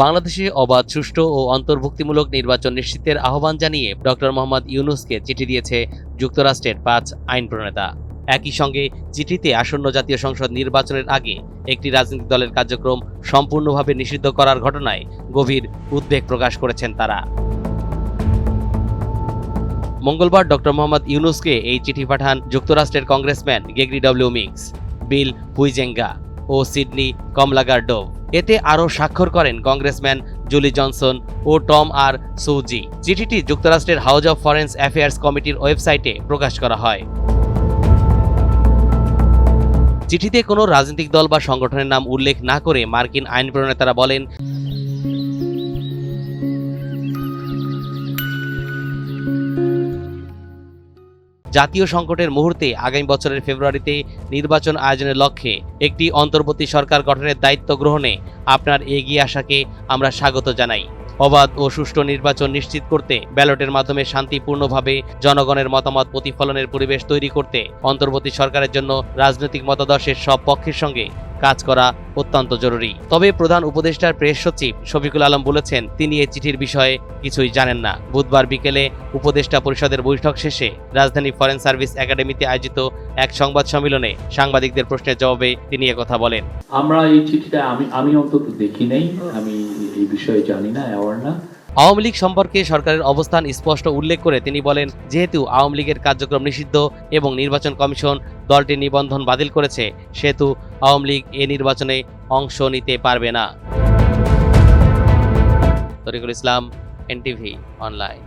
বাংলাদেশে অবাধ, সুষ্ঠু ও অন্তর্ভুক্তিমূলক নির্বাচন নিশ্চিতের আহ্বান জানিয়ে ডক্টর মোহাম্মদ ইউনুসকে চিঠি দিয়েছে যুক্তরাষ্ট্রের পাঁচ আইন প্রণেতা। একই সঙ্গে চিঠিতে আসন্ন জাতীয় সংসদ নির্বাচনের আগে একটি রাজনৈতিক দলের কার্যক্রম সম্পূর্ণভাবে নিষিদ্ধ করার ঘটনায় গভীর উদ্বেগ প্রকাশ করেছেন তারা। মঙ্গলবার ডক্টর মোহাম্মদ ইউনুসকে এই চিঠি পাঠান যুক্তরাষ্ট্রের congressman Gregory W Meeks Bill Huizenga ও সিডনি কমলাগার্ডো এতে আরও স্বাক্ষর করেন কংগ্রেসম্যান জুলি জনসন ও টম আর সৌজি। চিঠিটি যুক্তরাষ্ট্রের হাউস অব ফরেন্স অ্যাফেয়ার্স কমিটির ওয়েবসাইটে প্রকাশ করা হয়। চিঠিতে কোনো রাজনৈতিক দল বা সংগঠনের নাম উল্লেখ না করে মার্কিন আইন প্রণেতারা বলেন জাতীয় সংকটের মুহূর্তে আগামী বছরের ফেব্রুয়ারিতে নির্বাচন আয়োজনের লক্ষ্যে একটি অন্তর্বর্তী সরকার গঠনের দায়িত্ব গ্রহণে আপনার এগিয়ে আসাকে আমরা স্বাগত জানাই। অবাধ ও সুষ্ঠু নির্বাচন নিশ্চিত করতে ব্যালটের মাধ্যমে শান্তিপূর্ণভাবে জনগণের মতামত প্রতিফলনের পরিবেশ তৈরি করতে অন্তর্বর্তী সরকারের জন্য রাজনৈতিক মতাদর্শের সব পক্ষের সঙ্গে কাজ করা অত্যন্ত জরুরি। তবে প্রধান উপদেষ্টার প্রেস সচিব শফিকুল আলম বলেছেন, তিনি এই চিঠির বিষয়ে কিছুই জানেন না। বুধবার বিকেলে উপদেষ্টা পরিষদের বৈঠক শেষে রাজধানী ফরেন সার্ভিস একাডেমিতে আয়োজিত এক সংবাদ সম্মেলনে সাংবাদিকদের প্রশ্নের জবাবে তিনি একথা বলেন। আমরা এই চিঠিটা আমি আমি অন্তত দেখি নাই। আমি এই বিষয়ে জানি না। আওয়ামী লীগ সম্পর্কে সরকারের অবস্থান স্পষ্ট উল্লেখ করে তিনি বলেন, যেহেতু আওয়ামী লীগের কার্যক্রম নিষিদ্ধ এবং নির্বাচন কমিশন দলটির নিবন্ধন বাতিল করেছে, সেহেতু আওয়ামী লীগ এ নির্বাচনে অংশ নিতে পারবে না। Tariqul Islam, NTV, online.